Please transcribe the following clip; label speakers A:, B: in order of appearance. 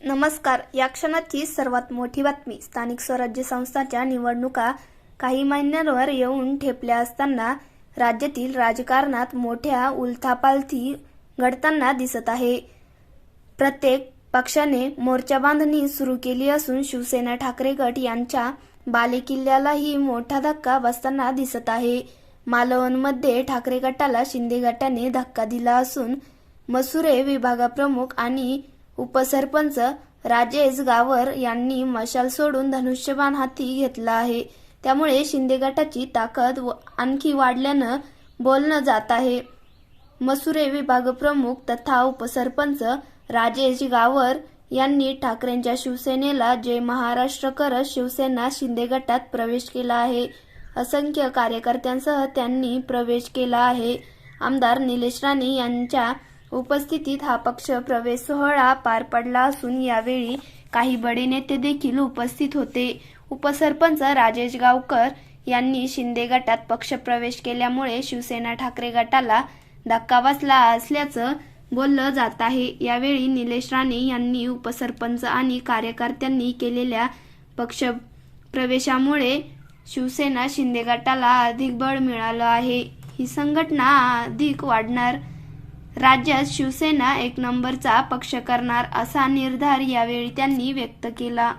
A: नमस्कार. या क्षणाची सर्वात मोठी बातमी. स्थानिक स्वराज्य संस्थांच्या निवडणुका काही महिन्यांवर येऊन ठेपल्या असताना राज्यातील राजकारणात मोठ्या उलथापालथी घडताना दिसत आहे. प्रत्येक पक्षाने मोर्चा बांधणी सुरू केली असून शिवसेना ठाकरे गट यांच्या बालेकिल्ल्यालाही मोठा धक्का बसताना दिसत आहे. मालवणमध्ये ठाकरे गटाला शिंदे गटाने धक्का दिला असून मसुरे विभागप्रमुख आणि उपसरपंच राजेश गावर यांनी मशाल सोडून धनुष्यबाण हाती घेतला आहे. त्यामुळे शिंदे गटाची ताकद व- आणखी वाढल्यानं बोलणं जात आहे. मसुरे विभाग प्रमुख तथा उपसरपंच राजेश गावर यांनी ठाकरेंच्या शिवसेनेला जय महाराष्ट्र करत शिवसेना शिंदे गटात प्रवेश केला आहे. असंख्य कार्यकर्त्यांसह त्यांनी प्रवेश केला आहे. आमदार निलेश राणे यांच्या उपस्थितीत हा पक्ष प्रवेश सोहळा पार पडला असून यावेळी काही बडे नेते देखील उपस्थित होते. उपसरपंच राजेश गावकर यांनी शिंदे गटात पक्षप्रवेश केल्यामुळे शिवसेना ठाकरे गटाला धक्का बसला असल्याचं बोललं जात आहे. यावेळी निलेश राणे यांनी उपसरपंच आणि कार्यकर्त्यांनी केलेल्या पक्ष प्रवेशामुळे शिवसेना शिंदे गटाला अधिक बळ मिळालं आहे. ही संघटना अधिक वाढणार राज्यात शिवसेना एक नंबरचा पक्ष करणार असा निर्धार यावेळी त्यांनी व्यक्त केला.